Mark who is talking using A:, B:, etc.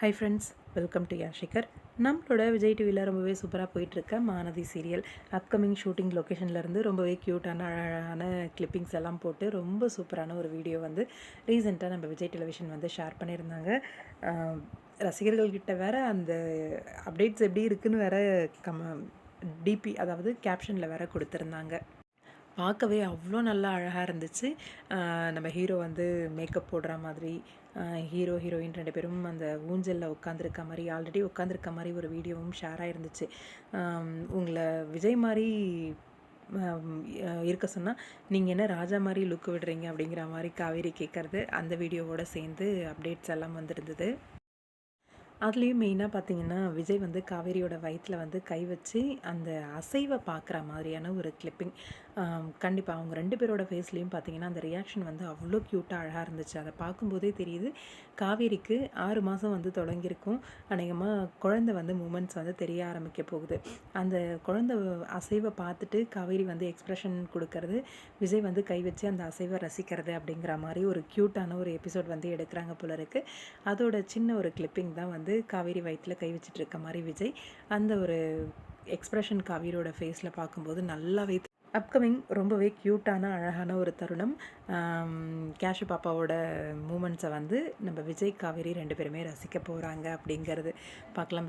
A: Hi friends welcome to Yashikar நம்மளோட விஜய் டிவியில் ரொம்பவே சூப்பராக போயிட்டுருக்க மானதி சீரியல் அப்கமிங் ஷூட்டிங் லொக்கேஷன்லேருந்து ரொம்பவே க்யூட்டான அழகான கிளிப்பிங்ஸ் எல்லாம் போட்டு ரொம்ப சூப்பரான ஒரு வீடியோ வந்து ரீசெண்டாக நம்ம விஜய் டெலிவிஷன் வந்து ஷேர் பண்ணியிருந்தாங்க. ரசிகர்கள்கிட்ட வேறு அந்த அப்டேட்ஸ் எப்படி இருக்குன்னு வேற கம டிபி அதாவது கேப்ஷனில் வேறு கொடுத்துருந்தாங்க. பார்க்கவே அவ்வளோ நல்லா அழகாக இருந்துச்சு. நம்ம ஹீரோ வந்து மேக்கப் போடுற மாதிரி ஹீரோ ஹீரோயின் ரெண்டு பேரும் அந்த ஊஞ்சலில் உட்காந்துருக்க மாதிரி ஆல்ரெடி உட்காந்துருக்க மாதிரி ஒரு வீடியோவும் ஷேர் ஆகிருந்துச்சு உங்களை விஜய் மாதிரி இருக்க சொன்னால் நீங்கள் என்ன ராஜா மாதிரி லுக் விடுறீங்க அப்படிங்கிற மாதிரி காவேரி கேட்குறது அந்த வீடியோவோடு சேர்ந்து அப்டேட்ஸ் எல்லாம் வந்துருந்தது. அதுலேயும் மெயினாக பார்த்தீங்கன்னா விஜய் வந்து காவேரியோட வயிற்றில் வந்து கை வச்சு அந்த அசைவை பார்க்குற மாதிரியான ஒரு கிளிப்பிங் கண்டிப்பாக அவங்க ரெண்டு பேரோட ஃபேஸ்லேயும் பார்த்தீங்கன்னா அந்த ரியாக்ஷன் வந்து அவ்வளோ க்யூட்டாக அழகாக இருந்துச்சு. அதை பார்க்கும்போதே தெரியுது காவேரிக்கு ஆறு மாதம் வந்து தொடங்கியிருக்கும். அநேகமாக குழந்தை வந்து மூமெண்ட்ஸ் வந்து தெரிய ஆரம்பிக்க போகுது. அந்த குழந்தை அசைவை பார்த்துட்டு காவேரி வந்து எக்ஸ்ப்ரெஷன் கொடுக்கறது விஜய் வந்து கை வச்சு அந்த அசைவை ரசிக்கிறது அப்படிங்கிற மாதிரி ஒரு க்யூட்டான ஒரு எபிசோட் வந்து எடுக்கிறாங்க போல இருக்குது அதோட சின்ன ஒரு கிளிப்பிங் தான் வந்து காவேரி வயிற்றில் கை வச்சுட்டு இருக்க மாதிரி விஜய் அந்த ஒரு எக்ஸ்ப்ரெஷன் காவேரியோட ஃபேஸில் பார்க்கும்போது நல்லாவே அப்கமிங் ரொம்பவே க்யூட்டான அழகான ஒரு தருணம். கேஷு பாப்பாவோட மூமெண்ட்ஸை வந்து நம்ம விஜய் காவேரி ரெண்டு பேருமே ரசிக்க போகிறாங்க அப்படிங்கிறது பார்க்கலாம்.